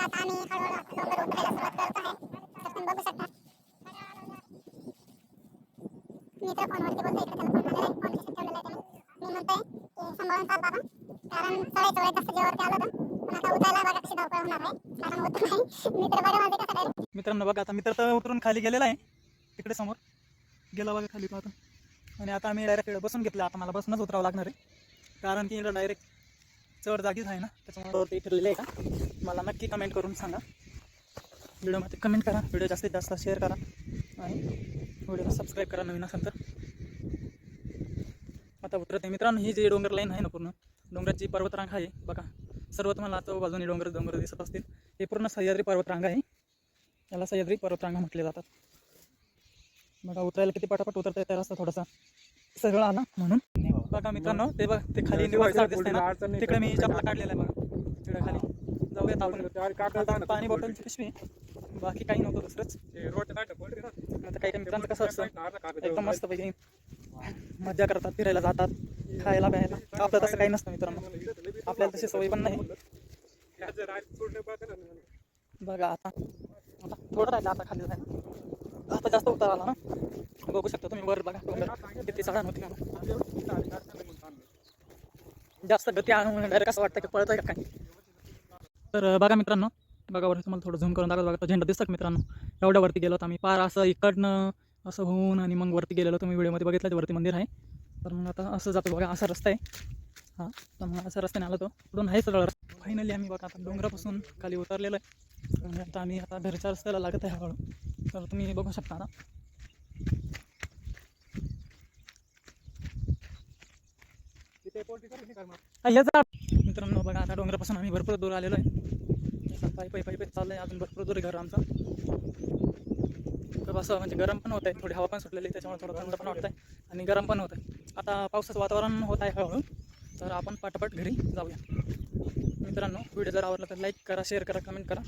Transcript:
तर आता आम्ही हळूहळू उतरायला सुरुवात करत आहे. तर तुम्ही बघू शकता. मित्र फोनवरती इकडे त्याला फोन आलेला आहे फोन ठेवलेला आहे मी म्हणतोय की सांभाळून चाल बाबा. कारण चढायचं वेळेत जास्त जेवरती आलो होतं. पण आता उतरायला बघा कशी धावपळ होणार आहे. कारण होत नाही. मित्र माझे कसं मित्रांनो बघा आता मित्र तर उतरून खाली गेलेला आहे. तिकडे समोर. गेला बघा खाली पाहतो आणि आता आम्ही डायरेक्ट बसून घेतलं. आता मला बसूनच उतरावं लागणार आहे. कारण की डायरेक्ट चढ जागीच आहे ना त्याच्यामुळे ते फिरलेले आहे का? मला नक्की कमेंट करून सांगा. व्हिडिओमध्ये कमेंट करा व्हिडिओ जास्तीत जास्त शेअर करा आणि व्हिडिओला सबस्क्राईब करा नवीन असेल तर. आता उतरत आहे. मित्रांनो ही जी डोंगर लाईन आहे ना पूर्ण डोंगराची पर्वतरांग आहे. बघा सर्व तुम्हाला आता बाजूने डोंगर डोंगर दिसत असतील. हे पूर्ण सह्याद्री पर्वतरांग आहे. याला सह्याद्री पर्वतरांग म्हटले जातात. बघा उतरायला किती पटापट उतरता येत रस्ता थोडासा सरळ आला म्हणून. बघा मित्रांनो ते बघ ते खाली निवास झाड दिसतंय ना. तिकडे मी चपला काढलेला आहे बघा तिकडे खाली. जाऊयात आपण. आता पाणी बॉटलची पिशवी. बाकी काही नव्हतं दुसरंच. आता काही मित्रांचं कसं असतं एकदम मस्त पैकी. मजा करतात फिरायला जातात खायला प्यायला. आपलं तसं काही नसतं मित्रांनो. आपल्याला तशी सवय पण नाही. बघा आता. आता थोडं राहिलं आता खाली जायला. आता जास्त उतार आला ना. बघू शकता तुम्ही वर बघा. किती चढण होती जास्त गती आणून डायरेक्ट असं वाटतं की पळतंय का काय? तर बघा मित्रांनो बघा वरती तुम्हाला थोडं झूम करून दाखवत बघा तो झेंडा दिसतं का मित्रांनो? एवढ्या वरती गेलो होतो आम्ही. पार असं इकडनं असं होऊन आणि मग वरती गेलेलो. तुम्ही व्हिडिओमध्ये बघितलं ते वरती मंदिर आहे. तर मग आता असं जातो बघा असा रस्ता आहे. हां तर मग असा रस्त्याने आलो तो पुढून आहे सगळं फायनली आम्ही बघा आता डोंगरापासून खाली उतरलेलो आहे. आणि आता आम्ही आता घरच्या रस्त्याला लागत आहे हळूहळू. तर तुम्ही बघू शकता आता. मित्रांनो बघा आता डोंगरापासून आम्ही भरपूर दूर आलेलो आहे. पायी पायी पायी पायी चाललं आहे अजून भरपूर दूर आहे घर आमचं. खूप असं म्हणजे गरम पण होत आहे थोडी हवा पण सुटलेली आहे, त्याच्यामुळे थोडं थंड पण वाटत आहे आणि गरम पण होत आहे. आता पावसाचं वातावरण होत आहे हळूहळू तर आपण पटापट घरी जाऊया. मित्रांनो व्हिडिओ जर आवडला तर लाईक करा शेअर करा कमेंट करा.